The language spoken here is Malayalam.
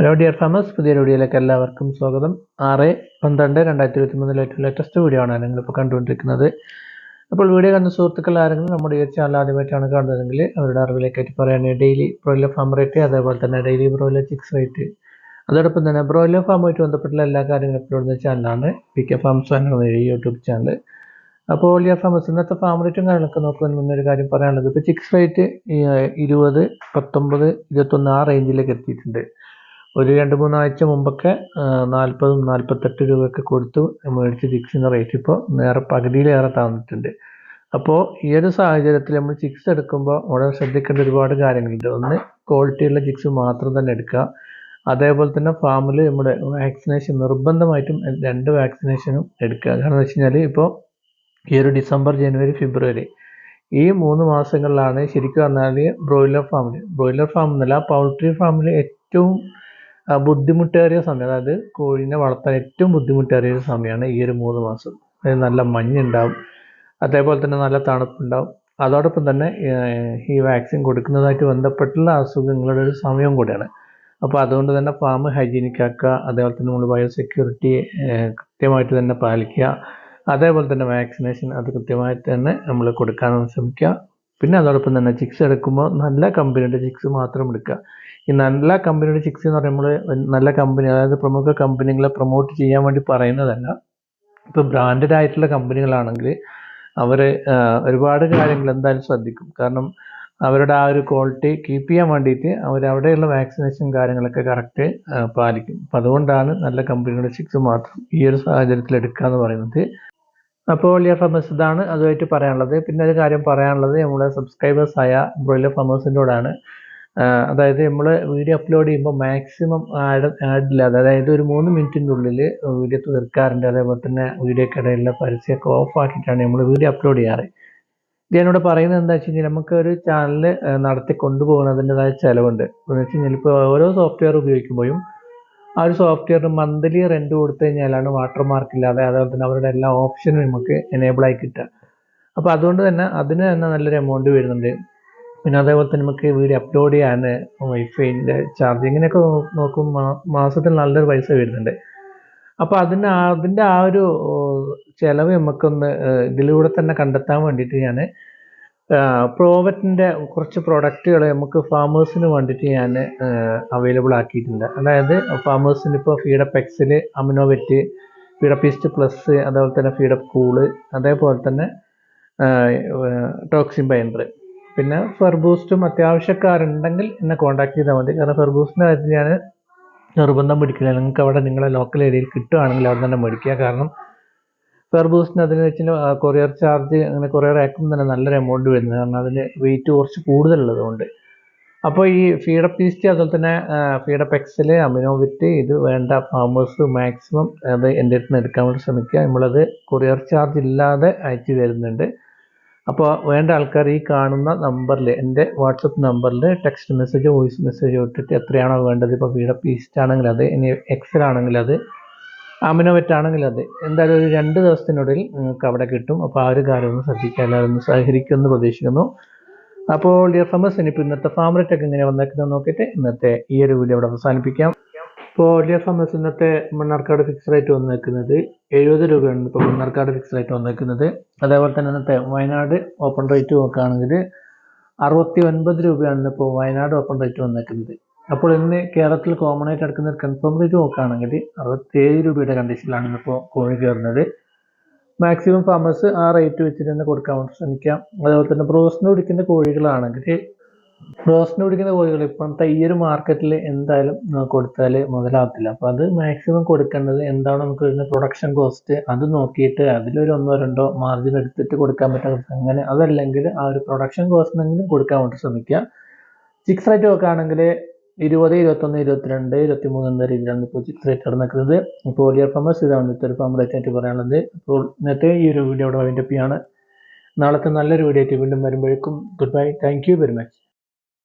ഹലോ ഡിയർ ഫാമേഴ്സ് പുതിയ വീഡിയോയിലേക്ക് എല്ലാവർക്കും സ്വാഗതം. ആറ് പന്ത്രണ്ട് രണ്ടായിരത്തി ഇരുപത്തി മൂന്നിലെ ഏറ്റവും ലേറ്റസ്റ്റ് വീഡിയോ ആണ് നിങ്ങളിപ്പോൾ കണ്ടുകൊണ്ടിരിക്കുന്നത്. അപ്പോൾ വീഡിയോ കണ്ട സുഹൃത്തുക്കൾ ആരെങ്കിലും നമ്മുടെ ഈ ചാനൽ ആദ്യമായിട്ടാണ് കാണുന്നതെങ്കിൽ അവരുടെ അറിവിലേക്കായിട്ട് പറയുകയാണെങ്കിൽ ഡെയിലി ബ്രോയിലർ ഫാം റേറ്റ് അതേപോലെ തന്നെ ഡെയിലി ബ്രോയിലർ ചിക്സ് റേറ്റ് അതോടൊപ്പം തന്നെ ബ്രോയിലർ ഫാമുമായിട്ട് ബന്ധപ്പെട്ടുള്ള എല്ലാ കാര്യങ്ങളും അപ്ലോഡ് ചെയ്യുന്ന ചാനലാണ് പി കെ ഫാംസ് എന്ന യൂട്യൂബ് ചാനൽ അപ്പോൾ ഡിയർ ഫാമേഴ്സ് ഇന്നത്തെ ഫാം റേറ്റും കാര്യങ്ങളൊക്കെ നോക്കുന്നതിന് മുന്നേ ഒരു കാര്യം പറയാനുള്ളത്. ഇപ്പോൾ ചിക്സ് റേറ്റ് ഇരുപത് പത്തൊമ്പത് ഇരുപത്തൊന്ന് ആ റേഞ്ചിലേക്ക് എത്തിയിട്ടുണ്ട്. ഒരു രണ്ട് മൂന്നാഴ്ച മുമ്പൊക്കെ നാൽപ്പതും നാൽപ്പത്തെട്ട് രൂപയൊക്കെ കൊടുത്തു മേടിച്ച് ചിക്സിന്റെ റേറ്റ് ഇപ്പോൾ നേരെ പകുതിയിലേറെ താന്നിട്ടുണ്ട്. അപ്പോൾ ഈ ഒരു സാഹചര്യത്തിൽ നമ്മൾ ചിക്സ് എടുക്കുമ്പോൾ വളരെ ശ്രദ്ധിക്കേണ്ട ഒരുപാട് കാര്യങ്ങളുണ്ട്. ഒന്ന് ക്വാളിറ്റിയുള്ള ചിക്സ് മാത്രം തന്നെ എടുക്കുക. അതേപോലെ തന്നെ ഫാമിൽ നമ്മുടെ വാക്സിനേഷൻ നിർബന്ധമായിട്ടും രണ്ട് വാക്സിനേഷനും എടുക്കുക. കാരണം എന്ന് വെച്ച് കഴിഞ്ഞാൽ ഇപ്പോൾ ഈ ഒരു ഡിസംബർ ജനുവരി ഫെബ്രുവരി ഈ മൂന്ന് മാസങ്ങളിലാണ് ശരിക്കും പറഞ്ഞാൽ ബ്രോയിലർ ഫാമിൽ ബ്രോയിലർ ഫാം എന്നല്ല പൗൾട്രി ഫാമിൽ ഏറ്റവും ബുദ്ധിമുട്ടേറിയ സമയം അതായത് കോഴിനെ വളർത്താൻ ഏറ്റവും ബുദ്ധിമുട്ടേറിയ ഒരു സമയമാണ് ഈ ഒരു മൂന്ന് മാസം. അതായത് നല്ല മഞ്ഞുണ്ടാവും അതേപോലെ തന്നെ നല്ല തണുപ്പുണ്ടാവും. അതോടൊപ്പം തന്നെ ഈ വാക്സിൻ കൊടുക്കുന്നതായിട്ട് ബന്ധപ്പെട്ടുള്ള അസുഖങ്ങളുടെ ഒരു സമയം കൂടിയാണ്. അപ്പോൾ അതുകൊണ്ട് തന്നെ ഫാം ഹൈജീനിക് ആക്കുക അതേപോലെ തന്നെ നമ്മൾ ബയോസെക്യൂരിറ്റി കൃത്യമായിട്ട് തന്നെ പാലിക്കുക അതേപോലെ തന്നെ വാക്സിനേഷൻ അത് കൃത്യമായിട്ട് തന്നെ നമ്മൾ കൊടുക്കാൻ ശ്രമിക്കുക. പിന്നെ അതോടൊപ്പം തന്നെ ചിക്സ് എടുക്കുമ്പോൾ നല്ല കമ്പനിയുടെ ചിക്സ് മാത്രം എടുക്കുക. ഈ നല്ല കമ്പനിയുടെ ചിക്സ് എന്ന് പറയുമ്പോൾ നല്ല കമ്പനി അതായത് പ്രമുഖ കമ്പനികളെ പ്രൊമോട്ട് ചെയ്യാൻ വേണ്ടി പറയുന്നതല്ല. ഇപ്പോൾ ബ്രാൻഡഡ് ആയിട്ടുള്ള കമ്പനികളാണെങ്കിൽ അവർ ഒരുപാട് കാര്യങ്ങൾ എന്തായാലും ശ്രദ്ധിക്കും. കാരണം അവരുടെ ആ ഒരു ക്വാളിറ്റി കീപ്പ് ചെയ്യാൻ വേണ്ടിയിട്ട് അവർ അവിടെയുള്ള വാക്സിനേഷൻ കാര്യങ്ങളൊക്കെ കറക്റ്റ് പാലിക്കും. അപ്പം അതുകൊണ്ടാണ് നല്ല കമ്പനിയുടെ ചിക്സ് മാത്രം ഈ ഒരു സാഹചര്യത്തിൽ എടുക്കുക എന്ന് പറയുന്നത്. അപ്പോൾ ലിയർ ഫാമേഴ്സ് ഇതാണ് അതുമായിട്ട് പറയാനുള്ളത്. പിന്നെ ഒരു കാര്യം പറയാനുള്ളത് നമ്മുടെ സബ്സ്ക്രൈബേഴ്സായ ബ്രോയിലർ ഫാമേഴ്സിന്റെയോടാണ് അതായത് നമ്മൾ വീഡിയോ അപ്ലോഡ് ചെയ്യുമ്പോൾ മാക്സിമം ആഡ് ആഡില്ലാതെ അതായത് ഒരു മൂന്ന് മിനിറ്റിന്റെ ഉള്ളിൽ വീഡിയോ തീർക്കാറുണ്ട്. അതേപോലെ തന്നെ വീഡിയോക്കിടയിലുള്ള പരസ്യമൊക്കെ ഓഫ് ആക്കിയിട്ടാണ് നമ്മൾ വീഡിയോ അപ്ലോഡ് ചെയ്യാറ്. ഇത് എന്നോട് പറയുന്നത് എന്താ വെച്ച് കഴിഞ്ഞാൽ നമുക്ക് ഒരു ചാനൽ നടത്തി കൊണ്ടുപോകുന്നതിന്റെതായ ചിലവുണ്ട്. എന്ന് വെച്ച് കഴിഞ്ഞാൽ ഇപ്പോൾ ഓരോ സോഫ്റ്റ്വെയർ ഉപയോഗിക്കുമ്പോഴും ആ ഒരു സോഫ്റ്റ്വെയറിന് മന്ത്ലി റെന്റ് കൊടുത്തു കഴിഞ്ഞാലാണ് വാട്ടർ മാർക്ക് ഇല്ലാതെ അതുപോലെ തന്നെ അവരുടെ എല്ലാ ഓപ്ഷനും നമുക്ക് എനേബിൾ ആയി കിട്ടുക. അപ്പോൾ അതുകൊണ്ട് തന്നെ അതിന് തന്നെ നല്ലൊരു എമൗണ്ട് വരുന്നുണ്ട്. പിന്നെ അതേപോലെ തന്നെ നമുക്ക് വീഡിയോ അപ്ലോഡ് ചെയ്യാൻ വൈഫൈന്റെ ചാർജ് നോക്കും മാസത്തിൽ നല്ലൊരു പൈസ വരുന്നുണ്ട്. അപ്പോൾ അതിന് അതിന്റെ ആ ഒരു ചിലവ് നമുക്കൊന്ന് ഇതിലൂടെ തന്നെ കണ്ടെത്താൻ വേണ്ടിയിട്ട് ഞാൻ പ്രോവറ്റിന്റെ കുറച്ച് പ്രോഡക്റ്റുകൾ നമുക്ക് ഫാമേഴ്സിന് വേണ്ടിയിട്ട് ഞാൻ അവൈലബിൾ ആക്കിയിട്ടുണ്ട്. അതായത് ഫാമേഴ്സിന് ഇപ്പോൾ ഫീഡപ്പ് എക്സിൽ അമിനോവെറ്റ് ഫീഡപ്പ് ഈസ്റ്റ് പ്ലസ് അതേപോലെ തന്നെ ഫീഡപ്പ് കൂൾ അതേപോലെ തന്നെ ടോക്സിൻ ബൈൻഡർ പിന്നെ ഫെർബൂസ്റ്റും അത്യാവശ്യക്കാരുണ്ടെങ്കിൽ എന്നെ കോൺടാക്ട് ചെയ്താൽ മതി. കാരണം ഫെർബൂസ്റ്റിന്റെ കാര്യത്തിൽ ഞാൻ നിർബന്ധം പിടിക്കില്ല. നിങ്ങൾക്ക് അവിടെ നിങ്ങളെ ലോക്കൽ ഏരിയയിൽ കിട്ടുകയാണെങ്കിൽ അവിടെ തന്നെ മേടിക്കുക. കാരണം ഫെർബൂസ്റ്റിന് അതിന് വെച്ചാൽ കൊറിയർ ചാർജ് അങ്ങനെ കൊറിയർ അയക്കുമ്പോൾ തന്നെ നല്ലൊരു എമൗണ്ട് വരുന്നത്. കാരണം അതിന് വെയിറ്റ് കുറച്ച് കൂടുതലുള്ളതുകൊണ്ട് അപ്പോൾ ഈ ഫീഡപ്പ് ഈസ്റ്റ് അതുപോലെ തന്നെ ഫീഡപ്പ് എക്സൽ അമിനോവിറ്റ് ഇത് വേണ്ട ഫാമേഴ്സ് മാക്സിമം അത് എന്റെ അടുത്ത് നിന്ന് എടുക്കാൻ വേണ്ടി ശ്രമിക്കുക. നമ്മളത് കൊറിയർ ചാർജ് ഇല്ലാതെ അയച്ചു തരുന്നുണ്ട്. അപ്പോൾ വേണ്ട ആൾക്കാർ ഈ കാണുന്ന നമ്പറിൽ എന്റെ വാട്സപ്പ് നമ്പറിൽ ടെക്സ്റ്റ് മെസ്സേജ് വോയിസ് മെസ്സേജ് ഇട്ടിട്ട് എത്രയാണോ വേണ്ടത്. ഇപ്പോൾ ഫീഡപ്പ് ഈസ്റ്റ് ആണെങ്കിൽ അത് ഇനി എക്സൽ ആണെങ്കിൽ അത് അമിനോവെറ്റ് ആണെങ്കിൽ അതെ. എന്തായാലും ഒരു രണ്ട് ദിവസത്തിനുള്ളിൽ നിങ്ങൾക്ക് അവിടെ കിട്ടും. അപ്പോൾ ആ ഒരു കാര്യം ഒന്ന് ശ്രദ്ധിക്കുക എല്ലാവരും സഹകരിക്കുമെന്ന് പ്രതീക്ഷിക്കുന്നു. അപ്പോൾ ഡിയർ ഫാമേഴ്സ് ഇനിയിപ്പോൾ ഇന്നത്തെ ഫാം ഒക്കെ എങ്ങനെ വന്നേക്കുന്നത് നോക്കിയിട്ട് ഇന്നത്തെ ഈ ഒരു വീഡിയോ അവിടെ അവസാനിപ്പിക്കാം. ഇപ്പോൾ ഡിയർ ഫാമേഴ്സ് ഇന്നത്തെ മണ്ണാർക്കാട് ഫിക്സ് റേറ്റ് വന്നേക്കുന്നത് എഴുപത് രൂപയാണ് ഇപ്പോൾ മണ്ണാർക്കാട് ഫിക്സ് റേറ്റ് വന്നേക്കുന്നത്. അതേപോലെ തന്നെ ഇന്നത്തെ വയനാട് ഓപ്പൺ റേറ്റ് നോക്കുകയാണെങ്കിൽ അറുപത്തി ഒൻപത് രൂപയാണ് ഇപ്പോൾ വയനാട് ഓപ്പൺ റേറ്റ് വന്നേക്കുന്നത്. അപ്പോൾ ഇന്ന് കേരളത്തിൽ കോമൺ ആയിട്ട് എടുക്കുന്ന കൺഫേം റേറ്റ് നോക്കുകയാണെങ്കിൽ അറുപത്തേഴ് രൂപയുടെ കണ്ടീഷനിലാണ് ഇന്നിപ്പോൾ കോഴി കയറുന്നത്. മാക്സിമം ഫാമേഴ്സ് ആ റേറ്റ് വെച്ചിട്ട് തന്നെ കൊടുക്കാൻ വേണ്ടി ശ്രമിക്കാം. അതുപോലെ തന്നെ ബ്രോസിന് പിടിക്കുന്ന കോഴികളാണെങ്കിൽ ബ്രോസിന് പിടിക്കുന്ന കോഴികൾ ഇപ്പോഴത്തെ ഈ ഒരു മാർക്കറ്റിൽ എന്തായാലും കൊടുത്താൽ മുതലാകത്തില്ല അപ്പോൾ അത് മാക്സിമം കൊടുക്കേണ്ടത് എന്താണ് നമുക്ക് വരുന്ന പ്രൊഡക്ഷൻ കോസ്റ്റ് അത് നോക്കിയിട്ട് അതിലൊരു ഒന്നോ രണ്ടോ മാർജിൻ എടുത്തിട്ട് കൊടുക്കാൻ പറ്റുന്ന അങ്ങനെ അതല്ലെങ്കിൽ ആ ഒരു പ്രൊഡക്ഷൻ കോസ്റ്റിനെങ്കിലും കൊടുക്കാൻ വേണ്ടി ശ്രമിക്കുക ചിക്സ് റേറ്റ് നോക്കുകയാണെങ്കിൽ ഇരുപത് ഇരുപത്തൊന്ന് ഇരുപത്തിരണ്ട് ഇരുപത്തി മൂന്ന് എന്ന രീതിയിലാണ് ഇപ്പോൾ റേറ്റ് നടക്കുന്നത് ഇപ്പോൾ ഓലിയർ ഫാമേഴ്സ് ഇതാണ് ഇന്നത്തെ ഒരു ഫാം പറയാനുള്ളത്. അപ്പോൾ ഇന്നത്തെ ഈ ഒരു വീഡിയോ ഇവിടെ വൈൻഡപ്പ് ചെയ്യാണ് നാളത്തെ നല്ലൊരു വീഡിയോ ആയിട്ട് വീണ്ടും വരുമ്പോഴേക്കും goodbye thank you very much